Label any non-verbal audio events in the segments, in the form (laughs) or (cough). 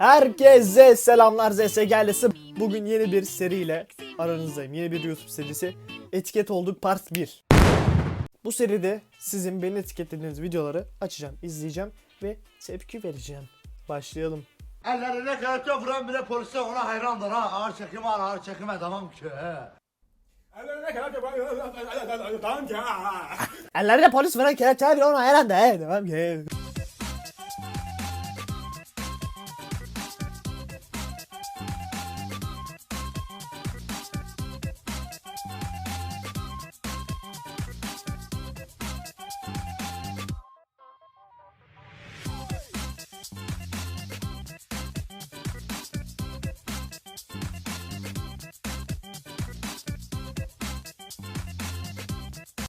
Herkese selamlar ZS Gelesi. Bugün yeni bir seriyle aranızdayım. Yeni bir YouTube serisi. Etiket olduk part 1. Bu seride sizin beni etiketlediğiniz videoları açacağım, izleyeceğim ve tepki vereceğim. Başlayalım. Ellerine kelepçe vuran bile polise ona hayrandır ha. Ağır çekime al, ağır çekime devam ki. he. Ellerinde polis var kelepçe bir ona herhalde. He, Devam ki.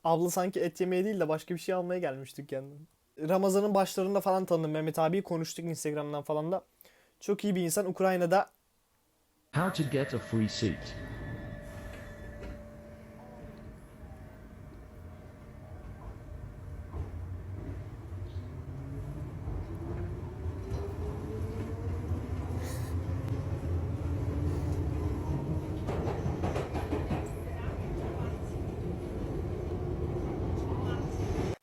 Abla sanki et yemeye değil de başka bir şey almaya gelmiş dükkandan. Ramazan'ın başlarında falan tanıdım Mehmet abi. Konuştuk Instagram'dan falan da. Çok iyi bir insan. Ukrayna'da How to get a free seat.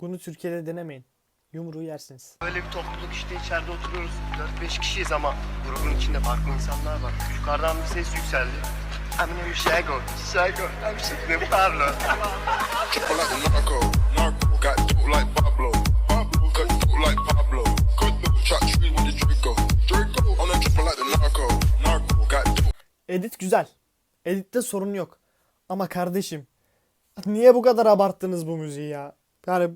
Bunu Türkiye'de denemeyin. Yumruğu yersiniz. Böyle bir topluluk işte içeride oturuyoruz. 4-5 kişiyiz ama grubun içinde farklı insanlar var. Yukarıdan bir ses yükseldi. Eminem Şego, Şego, Emşikli Pablo. Triple like the narco, narco. Got dope like Pablo, Pablo. Cut dope like Pablo, cut dope. Shot tree with the Draco, Draco. On a triple like the narco, narco. Got dope. Edit güzel. Editte sorun yok. Ama kardeşim niye bu kadar abarttınız bu müziği ya? Yani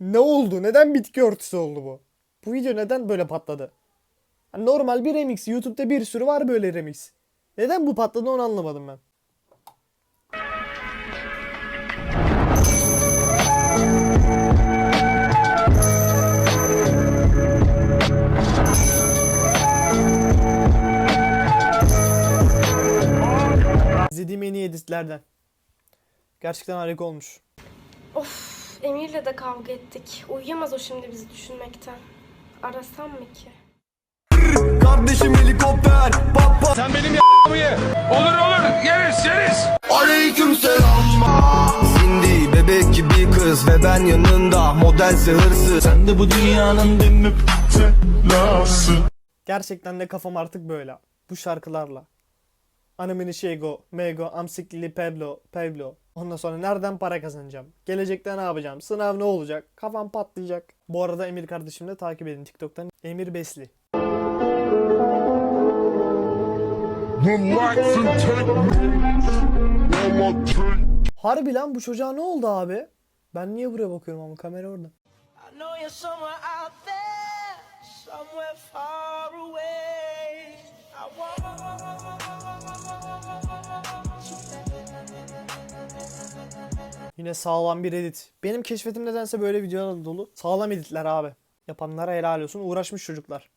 ne oldu? Neden bitki örtüsü oldu bu? Bu video neden böyle patladı? Yani normal bir remix. YouTube'da bir sürü var böyle remix. Neden bu patladı onu anlamadım ben. İzlediğim en iyi editlerden. Gerçekten harika olmuş. Of, Emir'le de kavga ettik. Uyuyamaz o şimdi bizi düşünmekten. Arasam mı ki? Kardeşim helikopter, papa. Olur olur yeriz yeriz. Aleyküm selam. Cindy bebek gibi kız ve ben yanında modelse hırsız Sen de bu dünyanın dümdüz Gerçekten de kafam artık böyle. Bu şarkılarla. Anamini Şego, Mego, Amsiklili Pablo, Pablo. Ondan sonra nereden para kazanacağım? Gelecekte ne yapacağım? Sınav ne olacak? Kafam patlayacak. Bu arada Emir kardeşimi de takip edin TikTok'tan. Emir Besli. Harbi lan bu çocuğa ne oldu abi? Ben niye buraya bakıyorum ama kamera orada. I know you're somewhere out there, somewhere far away. Yine sağlam bir edit. Benim keşfetim nedense böyle videolarla dolu. Sağlam editler abi. Yapanlara helal olsun. Uğraşmış çocuklar.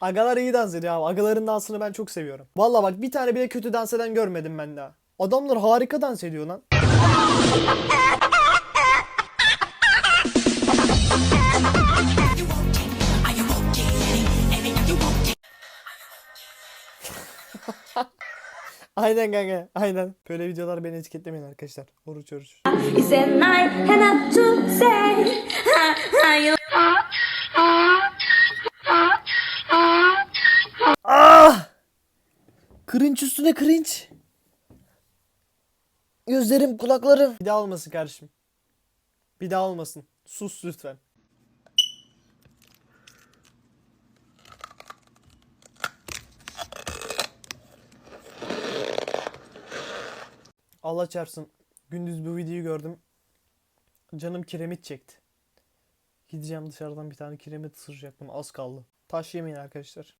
Agalar iyi dans ediyor abi. Agaların dansını ben çok seviyorum. Valla bak bir tane bile kötü dans eden görmedim ben daha. Adamlar harika dans ediyor lan. (laughs) aynen kanka aynen. Böyle videolar beni etiketlemeyin arkadaşlar. Oruç oruç. Ah! Cringe üstüne cringe. Gözlerim, kulaklarım. Bir daha olmasın kardeşim. Bir daha olmasın. Sus lütfen. Allah çarpsın. Gündüz bu videoyu gördüm. Canım kiremit çekti. Gideceğim dışarıdan bir tane kiremit ısıracaktım. Az kaldı. Taş yemeyin arkadaşlar.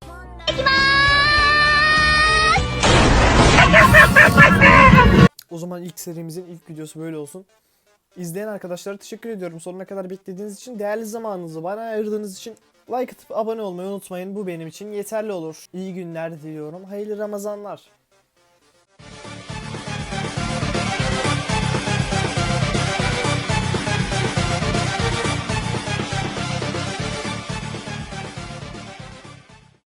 O zaman ilk serimizin ilk videosu böyle olsun. İzleyen arkadaşlara teşekkür ediyorum. Sonuna kadar beklediğiniz için, değerli zamanınızı bana ayırdığınız için Like atıp abone olmayı unutmayın. Bu benim için yeterli olur. İyi günler diliyorum. Hayırlı Ramazanlar.